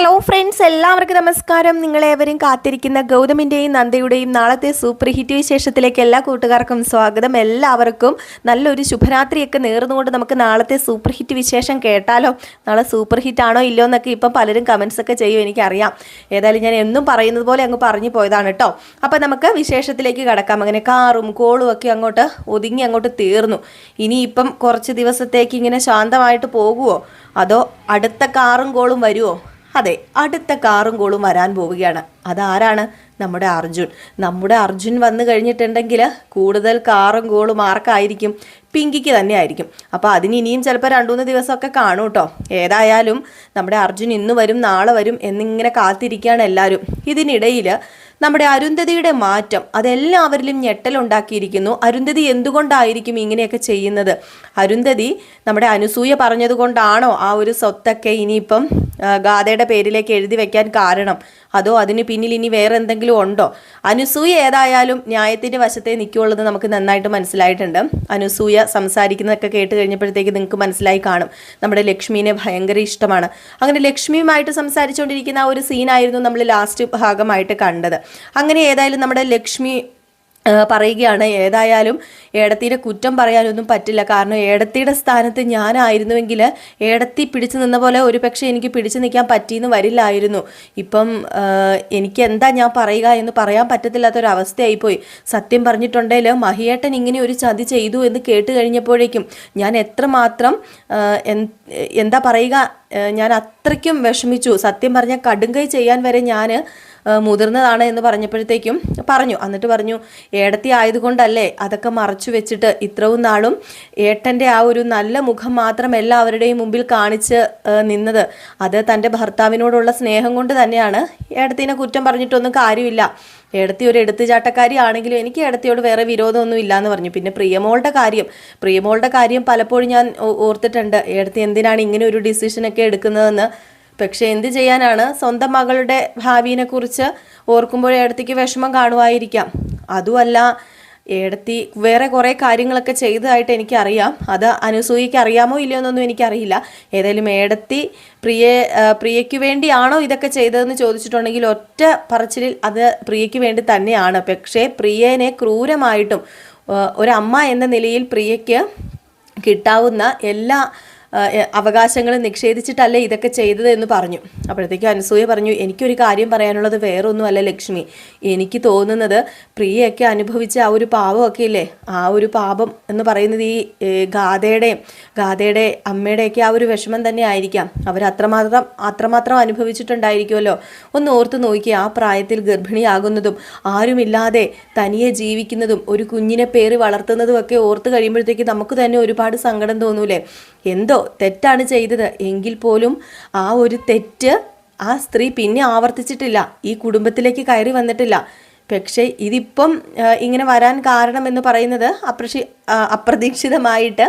Hello friends എല്ലാവർക്കും നമസ്കാരം. നിങ്ങളേവരും കാത്തിരിക്കുന്ന ഗൗതമിന്റെയും നന്ദയുടെയും നാളത്തെ സൂപ്പർ ഹിറ്റ് വിശേഷത്തിലേക്ക് എല്ലാ കൂട്ടുകാർക്കും സ്വാഗതം. എല്ലാവർക്കും നല്ലൊരു ശുഭരാത്രിയൊക്കെ നേർന്നുകൊണ്ട് നമുക്ക് നാളത്തെ സൂപ്പർ ഹിറ്റ് വിശേഷം കേട്ടാലോ? നാളെ സൂപ്പർ ഹിറ്റ് ആണോ ഇല്ലയോ എന്നൊക്കെ ഇപ്പം പലരും കമൻസ് ഒക്കെ ചെയ്യും എനിക്കറിയാം. ഏതായാലും ഞാൻ എന്നും പറയുന്നത് പോലെ അങ്ങ് പറഞ്ഞു പോയതാണ് കേട്ടോ അപ്പം നമുക്ക് വിശേഷത്തിലേക്ക് കടക്കാം. അങ്ങനെ കാറും കോളും ഒക്കെ അങ്ങോട്ട് ഒതുങ്ങി അങ്ങോട്ട് തീർന്നു. ഇനിയിപ്പം കുറച്ച് ദിവസത്തേക്ക് ഇങ്ങനെ ശാന്തമായിട്ട് പോകുമോ അതോ അടുത്ത കാറും കോളും വരുമോ അതെ അടുത്ത കാറും കോളും വരാൻ പോവുകയാണ്. അതാരാണ്? നമ്മുടെ അർജുൻ. നമ്മുടെ അർജുൻ വന്നു കഴിഞ്ഞിട്ടുണ്ടെങ്കിൽ കൂടുതൽ കാറും കോളും ആർക്കായിരിക്കും? പിങ്കിക്ക് തന്നെ ആയിരിക്കും അപ്പോൾ അതിന് ഇനിയും ചിലപ്പോൾ രണ്ടു മൂന്ന് ദിവസമൊക്കെ കാണും കേട്ടോ. ഏതായാലും നമ്മുടെ അർജുൻ ഇന്ന് വരും നാളെ വരും എന്നിങ്ങനെ കാത്തിരിക്കുകയാണ് എല്ലാവരും. ഇതിനിടയിൽ നമ്മുടെ അരുന്ധതിയുടെ മാറ്റം അതെല്ലാവരിലും ഞെട്ടലുണ്ടാക്കിയിരിക്കുന്നു. അരുന്ധതി എന്തുകൊണ്ടായിരിക്കും ഇങ്ങനെയൊക്കെ ചെയ്യുന്നത്? അരുന്ധതി നമ്മുടെ അനുസൂയ പറഞ്ഞതുകൊണ്ടാണോ ആ ഒരു സ്വത്തൊക്കെ ഇനിയിപ്പം ഗാഥയുടെ പേരിലേക്ക് എഴുതി വെക്കാൻ കാരണം? അതോ അതിന് പിന്നിൽ ഇനി വേറെ എന്തെങ്കിലും ഉണ്ടോ? അനുസൂയ ഏതായാലും ന്യായത്തിന്റെ വശത്തെ നിൽക്കുള്ളത് നമുക്ക് നന്നായിട്ട് മനസ്സിലായിട്ടുണ്ട്. അനുസൂയ സംസാരിക്കുന്നതൊക്കെ കേട്ട് കഴിഞ്ഞപ്പോഴത്തേക്ക് നിങ്ങൾക്ക് മനസ്സിലായി കാണും. നമ്മുടെ ലക്ഷ്മീനെ ഭയങ്കര ഇഷ്ടമാണ്. അങ്ങനെ ലക്ഷ്മിയുമായിട്ട് സംസാരിച്ചുകൊണ്ടിരിക്കുന്ന ആ ഒരു സീനായിരുന്നു നമ്മൾ ലാസ്റ്റ് ഭാഗമായിട്ട് കണ്ടത്. അങ്ങനെ ഏതായാലും നമ്മുടെ ലക്ഷ്മി പറയുകയാണ് ഏതായാലും ഏടത്തിയുടെ കുറ്റം പറയാനൊന്നും പറ്റില്ല. കാരണം ഏടത്തിയുടെ സ്ഥാനത്ത് ഞാനായിരുന്നുവെങ്കിൽ ഏടത്തി പിടിച്ചു നിന്ന പോലെ ഒരു പക്ഷേ എനിക്ക് പിടിച്ചു നിൽക്കാൻ പറ്റിയെന്ന് വരില്ലായിരുന്നു. ഇപ്പം എനിക്ക് എന്താ ഞാൻ പറയുക എന്ന് പറയാൻ പറ്റത്തില്ലാത്തൊരവസ്ഥയായിപ്പോയി. സത്യം പറഞ്ഞിട്ടുണ്ടെങ്കിൽ മഹിയേട്ടൻ ഇങ്ങനെ ഒരു ചതി ചെയ്തു എന്ന് കേട്ട് കഴിഞ്ഞപ്പോഴേക്കും ഞാൻ എത്രമാത്രം എന്താ പറയുക ഞാൻ അത്രയ്ക്കും വിഷമിച്ചു. സത്യം പറഞ്ഞാൽ കടുങ്കൈ ചെയ്യാൻ വരെ ഞാൻ മുതിർന്നതാണ് എന്ന് പറഞ്ഞപ്പോഴത്തേക്കും പറഞ്ഞു. എന്നിട്ട് പറഞ്ഞു ഏടത്തി ആയതുകൊണ്ടല്ലേ അതൊക്കെ മറച്ചു വെച്ചിട്ട് ഇത്രവും നാളും ഏട്ടന്റെ ആ ഒരു നല്ല മുഖം മാത്രം എല്ലാവരുടെയും മുമ്പിൽ കാണിച്ച് നിന്നത്. അത് തന്റെ ഭർത്താവിനോടുള്ള സ്നേഹം കൊണ്ട് തന്നെയാണ്. ഏടത്തിനെ കുറ്റം പറഞ്ഞിട്ടൊന്നും കാര്യമില്ല. ഏടത്തി ഒരു എടുത്തുചാട്ടക്കാരി ആണെങ്കിലും എനിക്ക് ഏടത്തിയോട് വേറെ വിരോധമൊന്നും ഇല്ല എന്ന് പറഞ്ഞു. പിന്നെ പ്രിയമോളുടെ കാര്യം. പ്രിയമോളുടെ കാര്യം പലപ്പോഴും ഞാൻ ഓർത്തിട്ടുണ്ട്. ഏടത്തി എന്തിനാണ് ഇങ്ങനെ ഒരു ഡിസിഷനൊക്കെ എടുക്കുന്നതെന്ന് പക്ഷെ എന്ത് ചെയ്യാനാണ്? സ്വന്തം മകളുടെ ഭാവിനെ കുറിച്ച് ഓർക്കുമ്പോൾ ഏടത്തിക്ക് വിഷമം കാണുമായിരിക്കാം. അതുമല്ല ഏടത്തി വേറെ കുറേ കാര്യങ്ങളൊക്കെ ചെയ്തതായിട്ട് എനിക്കറിയാം. അത് അനുസൂയിക്ക് അറിയാമോ ഇല്ലയോ എന്നൊന്നും എനിക്കറിയില്ല. ഏതായാലും ഏടത്തി പ്രിയ പ്രിയയ്ക്ക് വേണ്ടിയാണോ ഇതൊക്കെ ചെയ്തതെന്ന് ചോദിച്ചിട്ടുണ്ടെങ്കിൽ ഒറ്റ പറച്ചിലിൽ അത് പ്രിയയ്ക്ക് വേണ്ടി തന്നെയാണ്. പക്ഷേ പ്രിയനെ ക്രൂരമായിട്ടും ഒരമ്മ എന്ന നിലയിൽ പ്രിയയ്ക്ക് കിട്ടാവുന്ന എല്ലാ എ- നിഷേധിച്ചിട്ടല്ലേ ഇതൊക്കെ ചെയ്തത് എന്ന് പറഞ്ഞു. അപ്പോഴത്തേക്കും അനസൂയ പറഞ്ഞു എനിക്കൊരു കാര്യം പറയാനുള്ളത് വേറൊന്നുമല്ല ലക്ഷ്മി. എനിക്ക് തോന്നുന്നത് പ്രിയയൊക്കെ അനുഭവിച്ച ആ ഒരു പാപമൊക്കെ ഇല്ലേ? ആ ഒരു പാപം എന്ന് പറയുന്നത് ഈ ഗാഥയുടെയും ഗാഥയുടെ അമ്മയുടെയൊക്കെ ആ ഒരു വിഷമം തന്നെ ആയിരിക്കാം. അവർ അത്രമാത്രം അത്രമാത്രം അനുഭവിച്ചിട്ടുണ്ടായിരിക്കുമല്ലോ. ഒന്ന് ഓർത്ത് നോക്കി ആ പ്രായത്തിൽ ഗർഭിണിയാകുന്നതും ആരുമില്ലാതെ തനിയെ ജീവിക്കുന്നതും ഒരു കുഞ്ഞിനെ പേര് വളർത്തുന്നതും ഒക്കെ ഓർത്ത് കഴിയുമ്പോഴത്തേക്ക് നമുക്ക് തന്നെ ഒരുപാട് സങ്കടം തോന്നൂലേ? എന്തോ തെറ്റാണ് ചെയ്തത്. എങ്കിൽ പോലും ആ ഒരു തെറ്റ് ആ സ്ത്രീ പിന്നെ ആവർത്തിച്ചിട്ടില്ല. ഈ കുടുംബത്തിലേക്ക് കയറി വന്നിട്ടില്ല. പക്ഷേ ഇതിപ്പം ഇങ്ങനെ വരാൻ കാരണം എന്ന് പറയുന്നത് അപ്രഷി അപ്രതീക്ഷിതമായിട്ട്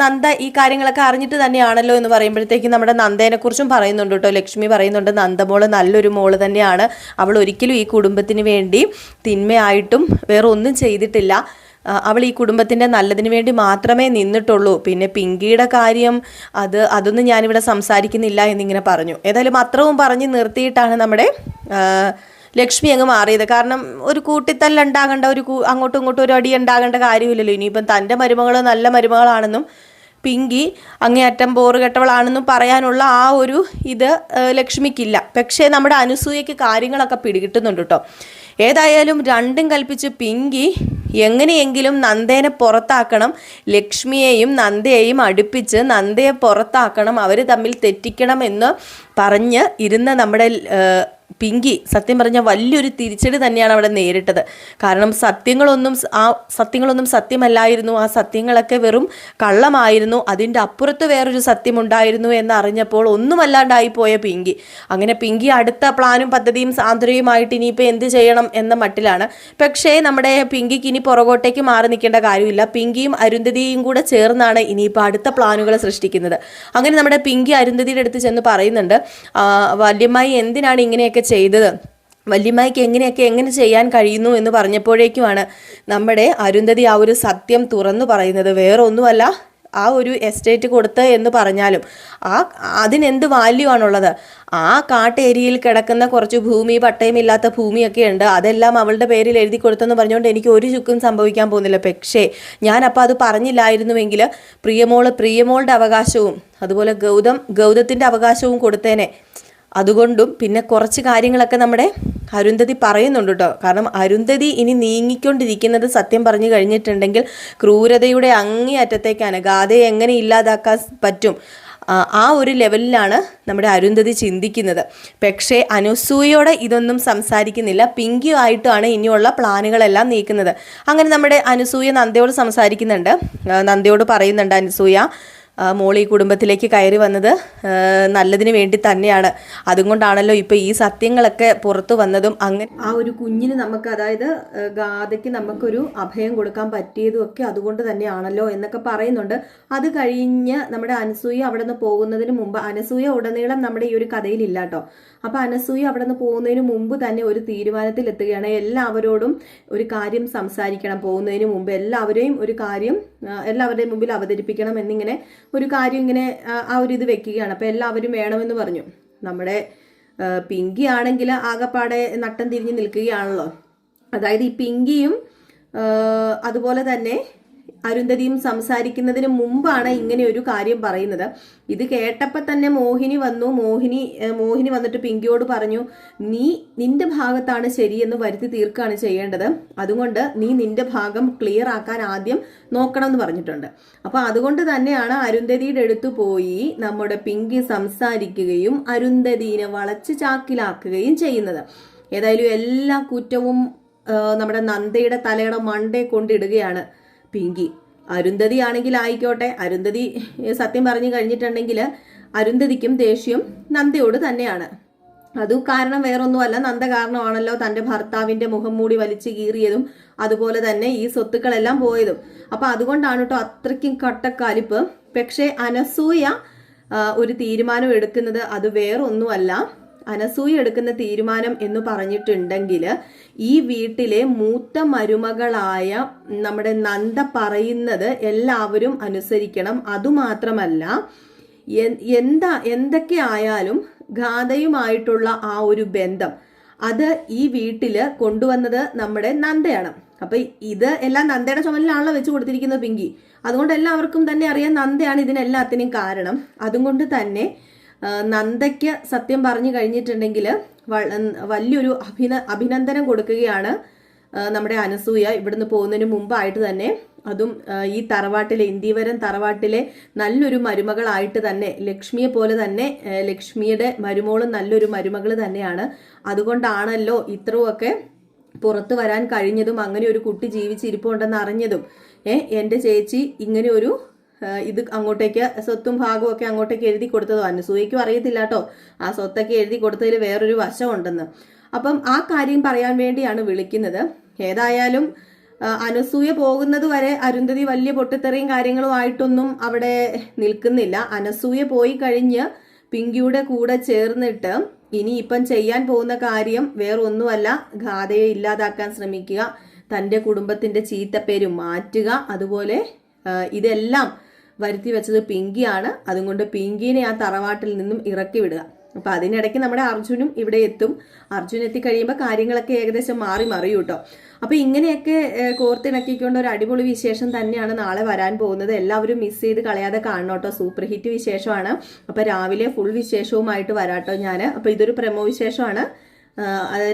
നന്ദ ഈ കാര്യങ്ങളൊക്കെ അറിഞ്ഞിട്ട് തന്നെയാണല്ലോ എന്ന് പറയുമ്പോഴത്തേക്കും നമ്മുടെ നന്ദേനെ കുറിച്ചും പറയുന്നുണ്ട് കേട്ടോ. ലക്ഷ്മി പറയുന്നുണ്ട് നന്ദമോൾ നല്ലൊരു മോൾ തന്നെയാണ്. അവൾ ഒരിക്കലും ഈ കുടുംബത്തിന് വേണ്ടി തിന്മയായിട്ടും വേറെ ഒന്നും ചെയ്തിട്ടില്ല. അവൾ ഈ കുടുംബത്തിന്റെ നല്ലതിന് വേണ്ടി മാത്രമേ നിന്നിട്ടുള്ളൂ. പിന്നെ പിങ്കിയുടെ കാര്യം അത് അതൊന്നും ഞാനിവിടെ സംസാരിക്കുന്നില്ല എന്നിങ്ങനെ പറഞ്ഞു. ഏതായാലും അത്രവും പറഞ്ഞ് നിർത്തിയിട്ടാണ് നമ്മുടെ ലക്ഷ്മി അങ്ങ് മാറിയത്. കാരണം ഒരു കൂട്ടിത്തല്ലുണ്ടാകേണ്ട ഒരു അങ്ങോട്ടും ഇങ്ങോട്ടും ഒരു അടി ഉണ്ടാകേണ്ട കാര്യമില്ലല്ലോ. ഇനിയിപ്പം തന്റെ മരുമകൾ നല്ല മരുമകളാണെന്നും പിങ്കി അങ്ങേയറ്റം ബോറ് കെട്ടവളാണെന്നും പറയാനുള്ള ആ ഒരു ഇത് ലക്ഷ്മിക്കില്ല. പക്ഷേ നമ്മുടെ അനുസൂയയ്ക്ക് കാര്യങ്ങളൊക്കെ പിടികിട്ടുന്നുണ്ട് കേട്ടോ. ഏതായാലും രണ്ടും കൽപ്പിച്ച് പിങ്കി എങ്ങനെയെങ്കിലും നന്ദേനെ പുറത്താക്കണം ലക്ഷ്മിയെയും നന്ദയെയും അടുപ്പിച്ച് നന്ദയെ പുറത്താക്കണം അവർ തമ്മിൽ തെറ്റിക്കണം എന്ന് പറഞ്ഞ് ഇരുന്ന നമ്മുടെ പിങ്കി സത്യം പറഞ്ഞാൽ വലിയൊരു തിരിച്ചടി തന്നെയാണ് അവിടെ നേരിട്ടത്. കാരണം സത്യങ്ങളൊന്നും ആ സത്യങ്ങളൊന്നും സത്യമല്ലായിരുന്നു. ആ സത്യങ്ങളൊക്കെ വെറും കള്ളമായിരുന്നു. അതിന്റെ അപ്പുറത്ത് വേറൊരു സത്യമുണ്ടായിരുന്നു എന്ന് അറിഞ്ഞപ്പോൾ ഒന്നുമല്ലാണ്ടായി പോയ പിങ്കി. അങ്ങനെ പിങ്കി അടുത്ത പ്ലാനും പദ്ധതിയും സാന്ദ്രയുമായിട്ട് ഇനിയിപ്പോൾ എന്ത് ചെയ്യണം എന്ന മട്ടിലാണ്. പക്ഷേ നമ്മുടെ പിങ്കിക്ക് ഇനി പുറകോട്ടേക്ക് മാറി നിൽക്കേണ്ട കാര്യമില്ല. പിങ്കിയും അരുന്ധതിയും കൂടെ ചേർന്നാണ് ഇനിയിപ്പോൾ അടുത്ത പ്ലാനുകൾ സൃഷ്ടിക്കുന്നത്. അങ്ങനെ നമ്മുടെ പിങ്കി അരുന്ധതിയുടെ അടുത്ത് ചെന്ന് പറയുന്നുണ്ട് വല്യമായി എന്തിനാണ് ഇങ്ങനെയൊക്കെ ചെയ്തത്. വല്യമ്മയ്ക്ക് എങ്ങനെയൊക്കെ എങ്ങനെ ചെയ്യാൻ കഴിയുന്നു എന്ന് പറഞ്ഞപ്പോഴേക്കുമാണ് നമ്മുടെ അരുന്ധതി ആ ഒരു സത്യം തുറന്നു പറയുന്നത്. വേറെ ഒന്നുമല്ല ആ ഒരു എസ്റ്റേറ്റ് കൊടുത്ത് എന്ന് പറഞ്ഞാലും ആ അതിനെന്ത് വാല്യൂ ആണുള്ളത്? ആ കാട്ടേരിയയിൽ കിടക്കുന്ന കുറച്ച് ഭൂമി പട്ടയമില്ലാത്ത ഭൂമിയൊക്കെ ഉണ്ട്. അതെല്ലാം അവളുടെ പേരിൽ എഴുതി കൊടുത്തെന്ന് പറഞ്ഞുകൊണ്ട് എനിക്ക് ഒരു ചുക്കും സംഭവിക്കാൻ പോകുന്നില്ല. പക്ഷേ ഞാൻ അപ്പോൾ അത് പറഞ്ഞില്ലായിരുന്നുവെങ്കിൽ പ്രിയമോൾ പ്രിയമോളുടെ അവകാശവും അതുപോലെ ഗൗതം ഗൗതത്തിന്റെ അവകാശവും കൊടുത്തേനെ. അതുകൊണ്ടും പിന്നെ കുറച്ച് കാര്യങ്ങളൊക്കെ നമ്മുടെ അരുന്ധതി പറയുന്നുണ്ട് കേട്ടോ കാരണം അരുന്ധതി ഇനി നീങ്ങിക്കൊണ്ടിരിക്കുന്നത് സത്യം പറഞ്ഞു കഴിഞ്ഞിട്ടുണ്ടെങ്കിൽ ക്രൂരതയുടെ അങ്ങേയറ്റത്തേക്കാണ്. ഗാഥയെ എങ്ങനെ ഇല്ലാതാക്കാൻ പറ്റും? ആ, ഒരു ലെവലിലാണ് നമ്മുടെ അരുന്ധതി ചിന്തിക്കുന്നത്. പക്ഷേ അനുസൂയയോടെ ഇതൊന്നും സംസാരിക്കുന്നില്ല. പിങ്കി ആയിട്ടാണ് ഇനിയുള്ള പ്ലാനുകളെല്ലാം നീക്കുന്നത്. അങ്ങനെ നമ്മുടെ അനുസൂയ നന്ദയോട് സംസാരിക്കുന്നുണ്ട്. നന്ദയോട് പറയുന്നുണ്ട് അനുസൂയ ഈ കുടുംബത്തിലേക്ക് കയറി വന്നത് നല്ലതിന് വേണ്ടി തന്നെയാണ്. അതുകൊണ്ടാണല്ലോ ഇപ്പോൾ ഈ സത്യങ്ങളൊക്കെ പുറത്തു വന്നതും അങ്ങനെ ആ ഒരു കുഞ്ഞിന് നമുക്ക് അതായത് ഗാഥയ്ക്ക് നമുക്കൊരു അഭയം കൊടുക്കാൻ പറ്റിയതും ഒക്കെ അതുകൊണ്ട് തന്നെയാണല്ലോ എന്നൊക്കെ പറയുന്നുണ്ട്. അത് കഴിഞ്ഞ് നമ്മുടെ അനസൂയ അവിടെ നിന്ന് പോകുന്നതിന് മുമ്പ് അനസൂയ ഉടനീളം നമ്മുടെ ഈ ഒരു കഥയിലില്ല കേട്ടോ. അപ്പോൾ അനസൂയ അവിടെ നിന്ന് പോകുന്നതിന് മുമ്പ് തന്നെ ഒരു തീരുമാനത്തിൽ എത്തുകയാണ് എല്ലാവരോടും ഒരു കാര്യം സംസാരിക്കണം. പോകുന്നതിന് മുമ്പ് എല്ലാവരെയും ഒരു കാര്യം എല്ലാവരുടെയും മുമ്പിൽ അവതരിപ്പിക്കണം എന്നിങ്ങനെ ഒരു കാര്യം ഇങ്ങനെ ആ ഒരു ഇത് വെക്കുകയാണ്. അപ്പോൾ എല്ലാവരും വേണമെന്ന് പറഞ്ഞു. നമ്മുടെ പിങ്കി ആണെങ്കിൽ ആകപ്പാടെ നട്ടം തിരിഞ്ഞ് നിൽക്കുകയാണല്ലോ. അതായത് ഈ പിങ്കിയും അതുപോലെ തന്നെ അരുന്ധതിയും സംസാരിക്കുന്നതിന് മുമ്പാണ് ഇങ്ങനെ ഒരു കാര്യം പറയുന്നത്. ഇത് കേട്ടപ്പോൾ തന്നെ മോഹിനി വന്നു. മോഹിനി മോഹിനി വന്നിട്ട് പിങ്കിയോട് പറഞ്ഞു നീ നിന്റെ ഭാഗത്താണ് ശരിയെന്ന് വരുത്തി തീർക്കുകയാണ് ചെയ്യേണ്ടത്. അതുകൊണ്ട് നീ നിന്റെ ഭാഗം ക്ലിയർ ആക്കാൻ ആദ്യം നോക്കണം എന്ന് പറഞ്ഞിട്ടുണ്ട്. അപ്പോൾ അതുകൊണ്ട് തന്നെയാണ് അരുന്ധതിയുടെ അടുത്ത് പോയി നമ്മുടെ പിങ്കി സംസാരിക്കുകയും അരുന്ധതിനെ വളച്ച് ചാക്കിലാക്കുകയും ചെയ്യുന്നത്. ഏതായാലും എല്ലാ കുറ്റവും നമ്മുടെ നന്ദയുടെ തലയുടെ മണ്ടേ കൊണ്ടിടുകയാണ്. പിങ്കി. അരുന്ധതി ആണെങ്കിൽ ആയിക്കോട്ടെ. അരുന്ധതി സത്യം പറഞ്ഞു കഴിഞ്ഞിട്ടുണ്ടെങ്കിൽ അരുന്ധതിക്കും ദേഷ്യം നന്ദയോട് തന്നെയാണ്. അത് കാരണം വേറൊന്നുമല്ല. നന്ദ കാരണമാണല്ലോ തന്റെ ഭർത്താവിന്റെ മുഖം മൂടി വലിച്ചു കീറിയതും അതുപോലെ തന്നെ ഈ സ്വത്തുക്കളെല്ലാം പോയതും. അപ്പൊ അതുകൊണ്ടാണ് കേട്ടോ അത്രയ്ക്കും കട്ടക്കാലിപ്പ്. പക്ഷേ അനസൂയ ഒരു തീരുമാനം എടുക്കുന്നത്. അത് വേറൊന്നുമല്ല. അനസൂയ എടുക്കുന്ന തീരുമാനം എന്ന് പറഞ്ഞിട്ടുണ്ടെങ്കിൽ ഈ വീട്ടിലെ മൂത്ത മരുമകളായ നമ്മുടെ നന്ദ പറയുന്നത് എല്ലാവരും അനുസരിക്കണം. അതുമാത്രമല്ല എന്താ എന്തൊക്കെ ആയാലും ഗാഥയുമായിട്ടുള്ള ആ ഒരു ബന്ധം അത് ഈ വീട്ടിൽ കൊണ്ടുവന്നത് നമ്മുടെ നന്ദയാണ്. അപ്പൊ ഇത് എല്ലാം നന്ദയുടെ ചുമലിലാണല്ലോ വെച്ച് കൊടുത്തിരിക്കുന്നത് പിങ്കി. അതുകൊണ്ട് എല്ലാവർക്കും തന്നെ അറിയാം നന്ദയാണ് ഇതിനെല്ലാത്തിനും കാരണം. അതുകൊണ്ട് തന്നെ നന്ദയ്ക്ക് സത്യം പറഞ്ഞു കഴിഞ്ഞിട്ടുണ്ടെങ്കിൽ വലിയൊരു അഭിന അഭിനന്ദനം കൊടുക്കുകയാണ് നമ്മുടെ അനസൂയ ഇവിടുന്ന് പോകുന്നതിന് മുമ്പായിട്ട് തന്നെ. അതും ഈ തറവാട്ടിലെ ഇന്ത്യവരം തറവാട്ടിലെ നല്ലൊരു മരുമകളായിട്ട് തന്നെ ലക്ഷ്മിയെ പോലെ തന്നെ ലക്ഷ്മിയുടെ മരുമോളും നല്ലൊരു മരുമകൾ തന്നെയാണ്. അതുകൊണ്ടാണല്ലോ ഇത്രയുമൊക്കെ പുറത്തു വരാൻ കഴിഞ്ഞതും അങ്ങനെ ഒരു കുട്ടി ജീവിച്ചിരിപ്പുണ്ടെന്ന് അറിഞ്ഞതും. ഏഹ് എന്റെ ചേച്ചി ഇങ്ങനെ ഒരു ഇത് അങ്ങോട്ടേക്ക് സ്വത്തും ഭാഗവും ഒക്കെ അങ്ങോട്ടേക്ക് എഴുതി കൊടുത്തതോ അനസൂയയ്ക്കും അറിയത്തില്ല കേട്ടോ ആ സ്വത്തൊക്കെ എഴുതി കൊടുത്തതിൽ വേറൊരു വശമുണ്ടെന്ന്. അപ്പം ആ കാര്യം പറയാൻ വേണ്ടിയാണ് വിളിക്കുന്നത്. ഏതായാലും അനസൂയ പോകുന്നത് വരെ അരുന്ധതി വലിയ പൊട്ടിത്തെറിയും കാര്യങ്ങളും ആയിട്ടൊന്നും അവിടെ നിൽക്കുന്നില്ല. അനസൂയ പോയി കഴിഞ്ഞ് പിങ്കിയുടെ കൂടെ ചേർന്നിട്ട് ഇനി ഇപ്പം ചെയ്യാൻ പോകുന്ന കാര്യം വേറൊന്നുമല്ല. ഗാഥയെ ഇല്ലാതാക്കാൻ ശ്രമിക്കുക. തന്റെ കുടുംബത്തിന്റെ ചീത്തപ്പേര് മാറ്റുക. അതുപോലെ ഇതെല്ലാം വരുത്തി വെച്ചത് പിങ്കിയാണ്. അതുകൊണ്ട് പിങ്കിനെ ആ തറവാട്ടിൽ നിന്നും ഇറക്കി വിടുക. അപ്പൊ അതിനിടയ്ക്ക് നമ്മുടെ അർജുനും ഇവിടെ എത്തും. അർജുൻ എത്തിക്കഴിയുമ്പോൾ കാര്യങ്ങളൊക്കെ ഏകദേശം മാറി മറിയും കേട്ടോ. അപ്പൊ ഇങ്ങനെയൊക്കെ കോർത്തിണക്കിക്കൊണ്ട് ഒരു അടിപൊളി വിശേഷം തന്നെയാണ് നാളെ വരാൻ പോകുന്നത്. എല്ലാവരും മിസ് ചെയ്ത് കളയാതെ കാണണം കേട്ടോ. സൂപ്പർ ഹിറ്റ് വിശേഷമാണ്. അപ്പൊ രാവിലെ ഫുൾ വിശേഷവുമായിട്ട് വരാട്ടോ ഞാൻ അപ്പൊ ഇതൊരു പ്രമോ വിശേഷമാണ്. ആ, അത്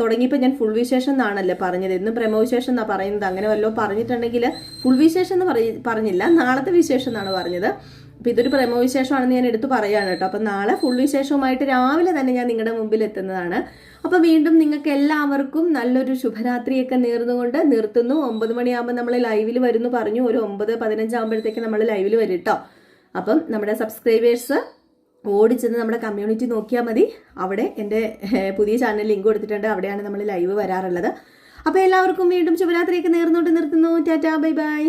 തുടങ്ങിയപ്പോൾ ഞാൻ ഫുൾ വിശേഷം എന്നാണല്ലേ പറഞ്ഞത്? ഇന്ന് പ്രമോ എന്നാണ് എന്നാ പറയുന്നത്? അങ്ങനെ വല്ലതും പറഞ്ഞിട്ടുണ്ടെങ്കിൽ ഫുൾ വിശേഷം എന്ന് പറഞ്ഞില്ല. നാളത്തെ വിശേഷം എന്നാണ് പറഞ്ഞത്. അപ്പം ഇതൊരു പ്രമോ വിശേഷമാണെന്ന് ഞാൻ എടുത്തു പറയാണ് കേട്ടോ. അപ്പം നാളെ ഫുൾ വിശേഷവുമായിട്ട് രാവിലെ തന്നെ ഞാൻ നിങ്ങളുടെ മുമ്പിൽ എത്തുന്നതാണ്. അപ്പം വീണ്ടും നിങ്ങൾക്ക് എല്ലാവർക്കും നല്ലൊരു ശുഭരാത്രിയൊക്കെ നേർന്നുകൊണ്ട് നിർത്തുന്നു. ഒമ്പത് മണിയാകുമ്പോൾ നമ്മൾ ലൈവിൽ വരുന്നു. പറഞ്ഞു ഒരു ഒമ്പത് പതിനഞ്ചാകുമ്പോഴത്തേക്ക് നമ്മൾ ലൈവിൽ വരും കേട്ടോ. അപ്പം നമ്മുടെ സബ്സ്ക്രൈബേഴ്സ് ഓടിച്ചെന്ന് നമ്മുടെ കമ്മ്യൂണിറ്റി നോക്കിയാൽ മതി. അവിടെ എന്റെ പുതിയ ചാനൽ ലിങ്ക് കൊടുത്തിട്ടുണ്ട്. അവിടെയാണ് നമ്മൾ ലൈവ് വരാറുള്ളത്. അപ്പോൾ എല്ലാവർക്കും വീണ്ടും ശുഭരാത്രിയൊക്കെ നേർന്നോട്ട് നിർത്തുന്നു. Tata bye bye.